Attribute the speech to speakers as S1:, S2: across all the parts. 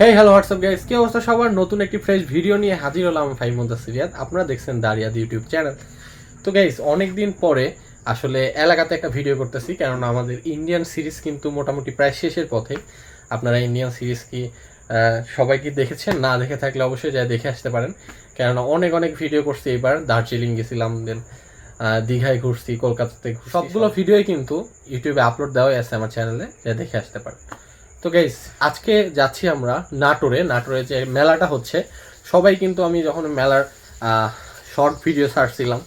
S1: Hey hello WhatsApp guys কি অবস্থা? সবার নতুন একটি ফ্রেশ ভিডিও নিয়ে হাজির হলাম ফাইভ মন্থা সিরিয়াল। আপনারা দেখছেন দাঁড়িয়াদ ইউটিউব চ্যানেল তো গাইস অনেক দিন পরে আসলে এলাকাতে একটা ভিডিও করতেছি, কেননা আমাদের ইন্ডিয়ান সিরিজ কিন্তু মোটামুটি প্রায় শেষের পথে। আপনারা ইন্ডিয়ান সিরিজ কি সবাই কি দেখেছেন? না দেখে থাকলে অবশ্যই যাই দেখে আসতে পারেন। কেননা অনেক অনেক ভিডিও করছি এবার। দার্জিলিং গেছিলাম দেন দীঘায় ঘুরছি কলকাতাতে ঘুরছি সবগুলো ভিডিওই কিন্তু ইউটিউবে আপলোড দেওয়াই আছে আমার চ্যানেলে যা দেখে আসতে পারেন তো গাইস আজকে যাচ্ছি আমরা নাটোরে। নাটোরে যে মেলাটা হচ্ছে সবাই কিন্তু আমি যখন মেলার শর্ট ভিডিও ছাড়ছিলাম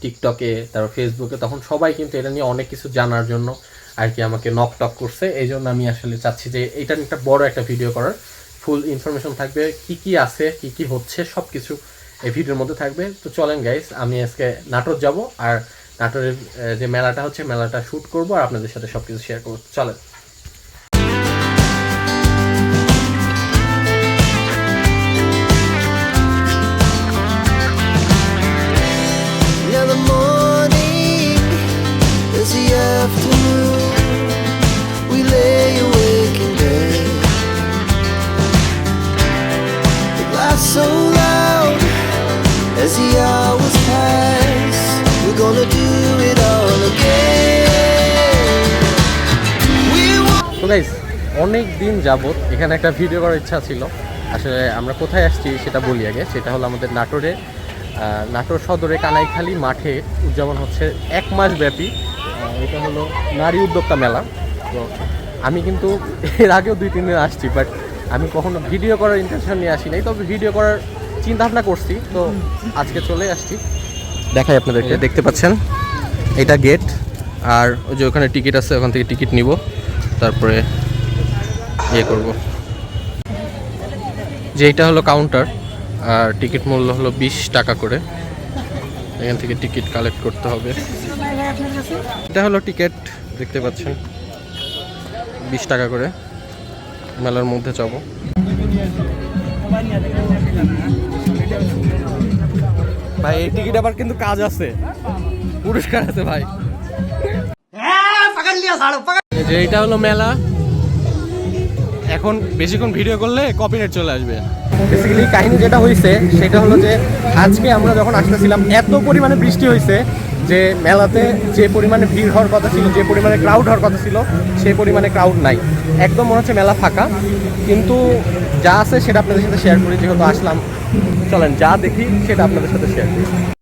S1: টিকটকে তারপর ফেসবুকে তখন সবাই কিন্তু এটা নিয়ে অনেক কিছু জানার জন্য আর কি আমাকে নক টক করছে। এই জন্য আমি আসলে চাচ্ছি যে এটা নিয়ে একটা বড় একটা ভিডিও করার। ফুল ইনফরমেশন থাকবে কি কি আছে কি কি হচ্ছে সব কিছু এই ভিডিওর মধ্যে থাকবে। তো চলেন গাইস আমি আজকে নাটোর যাব, আর নাটোরের যে মেলাটা হচ্ছে, মেলাটা শ্যুট করব, আর আপনাদের সাথে সবকিছু শেয়ার করব। চলেন। তো গাইস অনেক দিন যাবত এখানে একটা ভিডিও করার ইচ্ছা ছিল। আসলে আমরা কোথায় আসছি সেটা বলি আগে। সেটা হলো আমাদের নাটোরে। নাটোর সদরে কানাইখালী মাঠে উদযাপন হচ্ছে এক মাস ব্যাপী। এটা হলো নারী উদ্যোক্তা মেলা। তো আমি কিন্তু এর আগেও দুই তিন দিন আসছি বাট আমি কখনো ভিডিও করার ইন্টেনশন নিয়ে আসি নাই। তবে ভিডিও করার চিন্তা ভাবনা করছি। তো আজকে চলে আসছি। দেখাই আপনাদেরকে। দেখতে পাচ্ছেন? এটা গেট আর ওই যে ওখানে টিকিট আছে ওখান থেকে টিকিট নিব। তারপরে ইয়ে করব। যে এটা হলো কাউন্টার আর টিকিট মূল্য হলো বিশ টাকা করে। এখান থেকে টিকিট কালেক্ট করতে হবে। এটা হলো টিকিট দেখতে পাচ্ছেন। বিশ টাকা করে। মেলার মধ্যে যাব। ভাই এই টিকিট আবার কিন্তু কাজ আছে। পুরস্কার আছে ভাই। এই যে এটা হলো মেলা। এখন বেশিক্ষণ ভিডিও করলে কপিরাইট চলে আসবে। বেসিক্যালি কাহিনী যেটা হয়েছে সেটা হলো যে আজকে আমরা যখন আসতেছিলাম, এত পরিমাণে বৃষ্টি হয়েছে যে মেলাতে যে পরিমাণে ভিড় হওয়ার কথা ছিল, যে পরিমাণে ক্রাউড হওয়ার কথা ছিল সেই পরিমাণে ক্রাউড নাই। একদম মনে হচ্ছে মেলা ফাঁকা। কিন্তু যা আছে সেটা আপনাদের সাথে শেয়ার করি, যেহেতু আসলাম। চলেন, যা দেখি সেটা আপনাদের সাথে শেয়ার করি।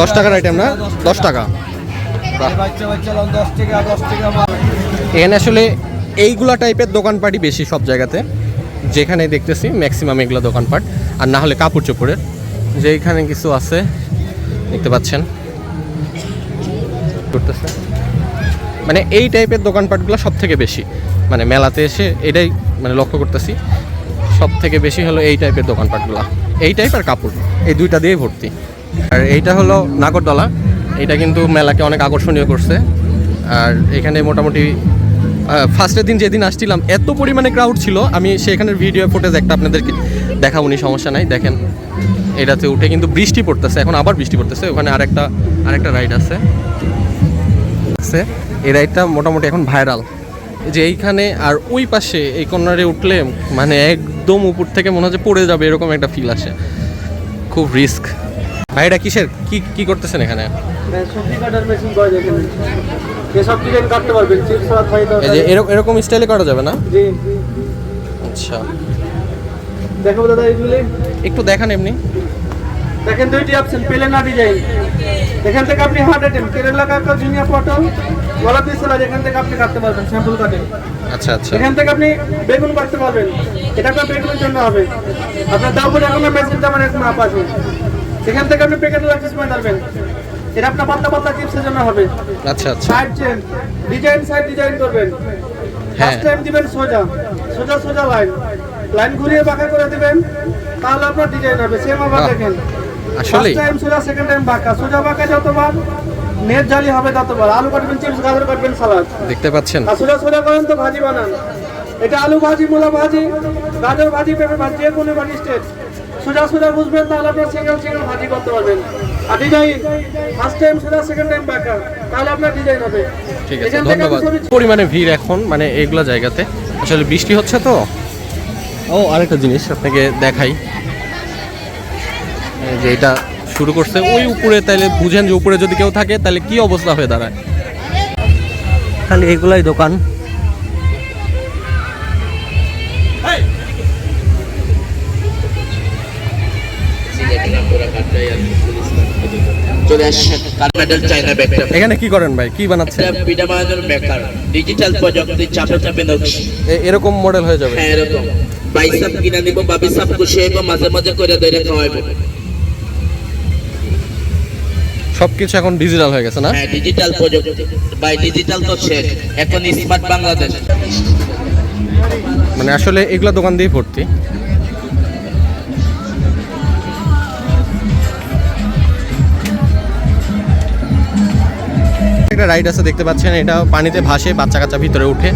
S1: দশ টাকার আইটেম না? দশ টাকা। এখানে আসলে এইগুলা টাইপের দোকানপাটই বেশি সব জায়গাতে। যেখানে দেখতেছি ম্যাক্সিমাম এগুলো দোকানপাট আর না হলে কাপড় চোপড়ের। যে এখানে কিছু আছে, দেখতে পাচ্ছেন। মানে এই টাইপের দোকানপাটগুলো সব থেকে বেশি। মানে মেলাতে এসে এটাই মানে লক্ষ্য করতেছি। সব থেকে বেশি হলো এই টাইপের দোকানপাটগুলো এই টাইপ আর কাপড়। এই দুইটা দিয়ে ভর্তি। আর এইটা হলো নাগরদলা। এটা কিন্তু মেলাকে অনেক আকর্ষণীয় করছে। আর এখানে মোটামুটি ফার্স্টের দিন যেদিন আসছিলাম, এত পরিমাণে ক্রাউড ছিল, আমি সেখানের ভিডিও ফুটেজ একটা আপনাদেরকে দেখাবনি সমস্যা নাই, দেখেন। এটাতে উঠে কিন্তু বৃষ্টি পড়তেছে, এখন আবার বৃষ্টি পড়তেছে, ওখানে আরেকটা আরেকটা রাইড আছে। আছে। এই রাইডটা মোটামুটি এখন ভাইরাল যে এইখানে আর ওই পাশে, এই কর্নারে উঠলে মানে একদম উপর থেকে মনে হচ্ছে পড়ে যাবে, এরকম একটা ফিল আসে। খুব রিস্ক ভাই এটা কিসের কি কি করতেছেন এখানে?
S2: সবজি কাটার মেশিন পাওয়া যায় এখানে এসব ডিজাইন কাটতে পারবেন চিপস
S1: এই যে এরকম এরকম স্টাইলে করা যাবে না?
S2: জি।
S1: আচ্ছা।
S2: দেখো দাদা এইগুলি।
S1: একটু দেখান এমনি।
S2: দেখেন দুইটি অপশন পেলেনা ডিজাইন এখান থেকে আপনি হার্ড আইটেম কেরালা কাকা জুনিয়া পটল গলা পিস সালাদ এখান থেকে আপনি কাটতে পারবেন স্যাম্পল কাটে।
S1: আচ্ছা আচ্ছা।
S2: এখান থেকে আপনি বেগুন কাটতে পারবেন। এটা আপনার বেগুনের জন্য হবে। আপনার দাও করে এখন মেশিন তেমন এক মাপ আছে। এখান থেকে আপনি প্যাকেট লাইসেন্স পাঠাবেন এটা আপনার পাতলা পাতলা চিপসের জন্য হবে।
S1: আচ্ছা আচ্ছা।
S2: Side chain design side design করবেন।
S1: হ্যাঁ।
S2: ফার্স্ট টাইম দিবেন সোজা সোজা সোজা লাইন লাইন ঘুরিয়ে বাঁকা করে দিবেন তাহলে আপনার ডিজাইন হবে সেম আবার দেখেন। ফার্স্ট টাইম সোজা সেকেন্ড টাইম বাঁকা। সোজা বাঁকা যতবার নেট জালি হবে ততবার আলু কাটবেন চিপস গাজর কাটবেন সালাদ
S1: দেখতে পাচ্ছেন।
S2: আর সোজা সোজা করেন তো ভাজি বানান। এটা আলু ভাজি মূলা ভাজি গাজর ভাজি পেঁপে ভাজি যে কোনো ভাজি স্টেট সোজা সোজা বুঝবেন তাহলে আপনার সিঙ্গেল সিঙ্গেল ভাজি করতে পারবেন আর ডিজাইন ফার্স্ট টাইম সোজা সেকেন্ড টাইম বাঁকা তাহলে আপনার ডিজাইন হবে।
S1: ঠিক আছে ধন্যবাদ। পরিমাণে ভিড় এখন মানে এইগুলো জায়গাতে। আসলে বৃষ্টি হচ্ছে তো। ও আরেকটা জিনিস আপনাকে দেখাই। যে এটা শুরু করছে ওই উপরে তাহলে বুঝেন যে উপরে যদি কেউ থাকে তাহলে কি অবস্থা হয়ে দাঁড়ায়? খালি এগুলাই দোকান। এখানে কি করেন ভাই? কি বানাচ্ছেন
S3: এটা পিঠা বানানোর মেকার ডিজিটাল প্রযুক্তি চাপে চাপে নকশি।
S1: এরকম মডেল হয়ে যাবে।
S3: হ্যাঁ এরকম। বাইসাপ কিনা দিব বাবি সাপ কুশাইব মাঝে মাঝে করে দইরে খাওয়াইব।
S1: সবকিছু এখন ডিজিটাল হয়ে গেছে না?
S3: হ্যাঁ ডিজিটাল প্রযুক্তি। বাই ডিজিটাল তো শেখ। এখন স্মার্ট বাংলাদেশ।
S1: মানে আসলে এগুলা দোকান দিয়ে ভর্তি। একটা রাইড আছে দেখতে পাচ্ছেন এটা পানিতে ভাসে বাচ্চা কাচ্চা ভিতরে উঠে।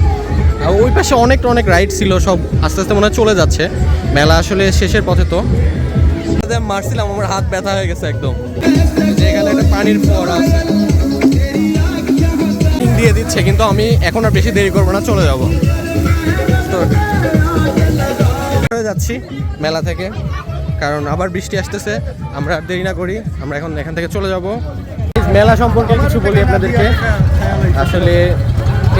S1: আর ওই পাশে অনেক অনেক রাইড ছিল সব আস্তে আস্তে মনে হয় চলে যাচ্ছে। মেলা আসলে শেষের পথে তো। মারছিলাম আমার হাত ব্যথা হয়ে গেছে একদম। যে এখানে একটা পানির ফোয়ারা আছে। দিয়ে দিচ্ছে কিন্তু আমি এখন আর বেশি দেরি করব না চলে যাব। তো যাচ্ছি মেলা থেকে কারণ আবার বৃষ্টি আসতেছে আমরা আর দেরি না করি আমরা এখন এখান থেকে চলে যাব। মেলা সম্পর্কে কিছু বলি আপনাদেরকে। আসলে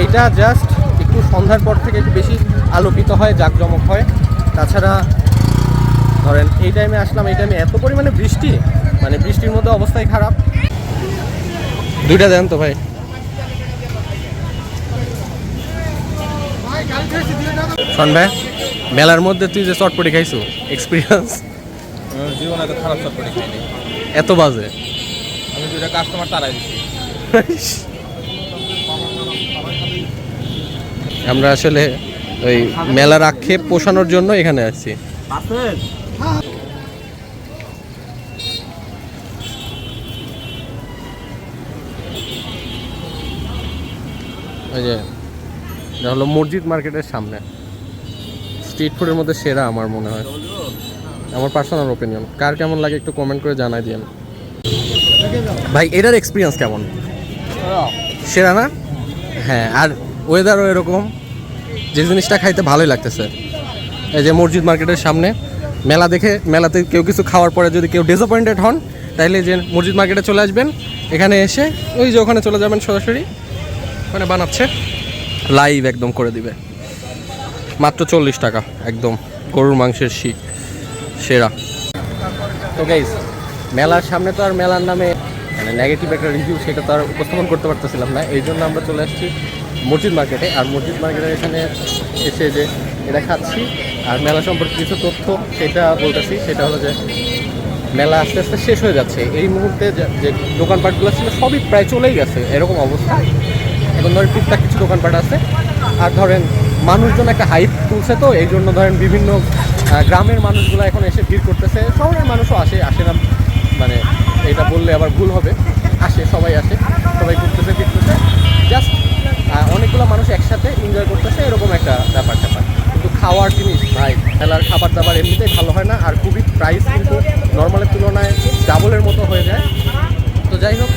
S1: এইটা জাস্ট একটু সন্ধ্যার পর থেকে একটু বেশি আলোকিত হয় জাঁকজমক হয়। তাছাড়া ধরেন এই টাইমে আসলাম এই টাইমে এত পরিমাণে বৃষ্টি মানে বৃষ্টির মধ্যে অবস্থাই খারাপ। দুইটা দেন তো ভাই। শোন ভাই মেলার মধ্যে তুই যে চটপটি খাইছো এক্সপিরিয়েন্স
S4: জীবনে তো খারাপ চটপটি খাইনি।
S1: এত বাজে।
S4: দুইটা কাস্টমার তারাই
S1: আমরা আসলে ওই মেলার আক্ষেপ পোষানোর জন্য এখানে আসছি। হলো মসজিদ মার্কেটের সামনে। স্ট্রিট ফুডের মধ্যে সেরা আমার মনে হয়। আমার পার্সোনাল ওপিনিয়ন কার কেমন লাগে একটু কমেন্ট করে জানাই দিন ভাই, এটার এক্সপিরিয়েন্স কেমন? সেরা না? হ্যাঁ আর ওয়েদারও এরকম। যে জিনিসটা খাইতে ভালোই লাগতেছে। এই যে মসজিদ মার্কেটের সামনে, মেলা দেখে, মেলাতে কেউ কিছু খাওয়ার পরে যদি কেউ ডিসঅ্যাপয়েন্টেড হন, তাইলে যে মসজিদ মার্কেটে চলে আসবেন, এখানে এসে ওই যে ওখানে চলে যাবেন সরাসরি, ওখানে বানাচ্ছে লাইভ একদম করে দিবে। মাত্র চল্লিশ টাকা, একদম গরুর মাংসের শি সেরা। তো গাইজ মেলার সামনে তো আর মেলার নামে মানে নেগেটিভ একটা রিভিউ সেটা তো আর উপস্থাপন করতে পারতেছিলাম না। এই জন্য আমরা চলে আসছি মসজিদ মার্কেটে। আর মসজিদ মার্কেটের এখানে এসে যে এটা খাচ্ছি, আর মেলা সম্পর্কে কিছু তথ্য সেটা বলতেছি, সেটা হলো যে মেলা আস্তে আস্তে শেষ হয়ে যাচ্ছে। এই মুহূর্তে যে- দোকানপাটগুলো ছিল সবই প্রায় চলেই গেছে, এরকম অবস্থা। এখন ধরেন টুকটাক কিছু দোকানপাট আছে। আর ধরেন মানুষজন একটা হাইপ তুলছে তো, এই জন্য ধরেন বিভিন্ন গ্রামের মানুষগুলো এখন এসে ভিড় করতেছে। শহরের মানুষও আসে আসে না। মানে এটা বললে আবার ভুল হবে। আসে, সবাই আসে, সবাই ঘুরতেছে, ফিরতেছে। জাস্ট অনেকগুলো মানুষ একসাথে এনজয় করতেছে, এরকম একটা ব্যাপার স্যাপার। কিন্তু খাওয়ার জিনিস, ভাই, খেলার খাবার দাবার এমনিতেই ভালো হয় না, আর খুবই প্রাইস কিন্তু নর্মালের তুলনায় ডাবলের মতো হয়ে যায়। তো যাই হোক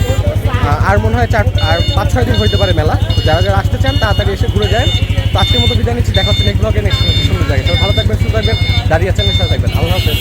S1: আর মনে হয় চার, আর পাঁচ ছয় দিন হইতে পারে মেলা। তো যারা যারা আসতে চান, তাড়াতাড়ি এসে ঘুরে যায় তো আজকের মতো বিদায় নিচ্ছি, দেখা হচ্ছে নেক্সট ব্লগে নেক্সট সুন্দর জায়গায়। ভালো থাকবেন সুন্দর থাকবেন, দাঁড়িয়ে চ্যানেলের সাথে থাকবেন। আল্লাহ হাফেজ।